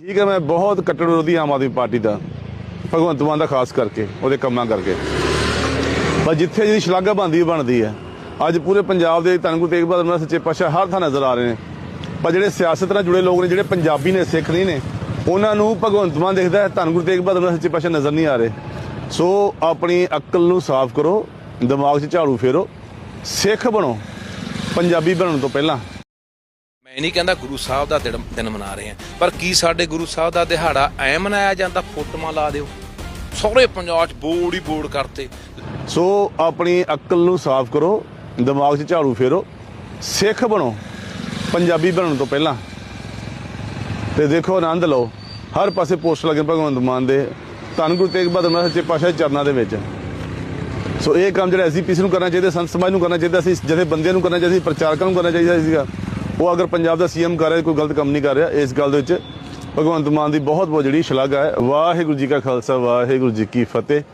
ਠੀਕ ਹੈ, ਮੈਂ ਬਹੁਤ ਕੱਟੜ ਵਿਰੋਧੀ ਆਮ ਆਦਮੀ ਪਾਰਟੀ ਦਾ, ਭਗਵੰਤ ਮਾਨ ਦਾ ਖਾਸ ਕਰਕੇ, ਉਹਦੇ ਕੰਮਾਂ ਕਰਕੇ। ਪਰ ਜਿੱਥੇ ਜਿਹਦੀ ਸ਼ਲਾਘਾ ਬਣਦੀ ਬਣਦੀ ਹੈ। ਅੱਜ ਪੂਰੇ ਪੰਜਾਬ ਦੇ ਧੰਨ ਗੁਰੂ ਤੇਗ ਬਹਾਦਰ ਮਹਾਰਾਜ ਸੱਚੇ ਪਾਤਸ਼ਾਹ ਹਰ ਥਾਂ ਨਜ਼ਰ ਆ ਰਹੇ ਨੇ। ਪਰ ਜਿਹੜੇ ਸਿਆਸਤ ਨਾਲ ਜੁੜੇ ਲੋਕ ਨੇ, ਜਿਹੜੇ ਪੰਜਾਬੀ ਨੇ, ਸਿੱਖ ਨਹੀਂ ਨੇ, ਉਹਨਾਂ ਨੂੰ ਭਗਵੰਤ ਮਾਨ ਦੇਖਦਾ ਹੈ, ਧੰਨ ਗੁਰੂ ਤੇਗ ਬਹਾਦਰ ਮਹਾਰਾਜ ਸੱਚੇ ਪਾਤਸ਼ਾਹ ਨਜ਼ਰ ਨਹੀਂ ਆ ਰਹੇ। ਸੋ ਆਪਣੀ ਅਕਲ ਨੂੰ ਸਾਫ਼ ਕਰੋ, ਦਿਮਾਗ 'ਚ ਝਾੜੂ ਫੇਰੋ, ਸਿੱਖ ਬਣੋ, ਪੰਜਾਬੀ ਬਣਨ ਤੋਂ ਪਹਿਲਾਂ। ਮੈਂ ਨਹੀਂ ਕਹਿੰਦਾ ਗੁਰੂ ਸਾਹਿਬ ਦਾ ਦਿਨ ਦਿਨ ਮਨਾ ਰਹੇ ਆ, ਪਰ ਕੀ ਸਾਡੇ ਗੁਰੂ ਸਾਹਿਬ ਦਾ ਦਿਹਾੜਾ ਐ ਮਨਾਇਆ ਜਾਂਦਾ? ਫੋਟੋਆਂ ਲਾ ਦਿਓ। ਸਹੁਰੇ ਪੰਜਾਬ 'ਚ ਬੋਰਡ ਹੀ ਬੋਰਡ ਕਰਤੇ। ਸੋ ਆਪਣੀ ਅਕਲ ਨੂੰ ਸਾਫ਼ ਕਰੋ, ਦਿਮਾਗ 'ਚ ਝਾੜੂ ਫੇਰੋ, ਸਿੱਖ ਬਣੋ, ਪੰਜਾਬੀ ਬਣਨ ਤੋਂ ਪਹਿਲਾਂ। ਤੇ ਦੇਖੋ, ਆਨੰਦ ਲਓ। ਹਰ ਪਾਸੇ ਪੋਸਟ ਲੱਗੇ ਭਗਵੰਤ ਮਾਨ ਦੇ। ਧੰਨ ਗੁਰੂ ਤੇਗ ਬਹਾਦਰ ਮਹਾਰਾਜ ਸੱਚੇ ਪਾਤਸ਼ਾਹ ਦੇ ਚਰਨਾਂ ਦੇ ਵਿੱਚ। ਸੋ ਇਹ ਕੰਮ ਜਿਹੜਾ ਐਸਜੀਪੀਸੀ ਨੂੰ ਕਰਨਾ ਚਾਹੀਦਾ, ਸੰਤ ਸਮਾਜ ਨੂੰ ਕਰਨਾ ਚਾਹੀਦਾ ਸੀ, ਜਿਹਦੇ ਬੰਦਿਆਂ ਨੂੰ ਕਰਨਾ ਚਾਹੀਦਾ ਸੀ, ਪ੍ਰਚਾਰਕਾਂ ਨੂੰ ਕਰਨਾ ਚਾਹੀਦਾ ਸੀਗਾ। ਉਹ ਅਗਰ ਪੰਜਾਬ ਦਾ ਸੀਐਮ ਕਰ ਰਿਹਾ ਕੋਈ ਗਲਤ ਕੰਮ ਨਹੀਂ ਕਰ ਰਿਹਾ, ਇਸ ਗੱਲ ਦੇ ਵਿੱਚ ਭਗਵੰਤ ਮਾਨ ਦੀ ਬਹੁਤ ਬਹੁਤ ਜਿਹੜੀ ਸ਼ਲਾਘਾ ਹੈ। ਵਾਹਿਗੁਰੂ ਜੀ ਕਾ ਖਾਲਸਾ, ਵਾਹਿਗੁਰੂ ਜੀ ਕੀ ਫਤਿਹ।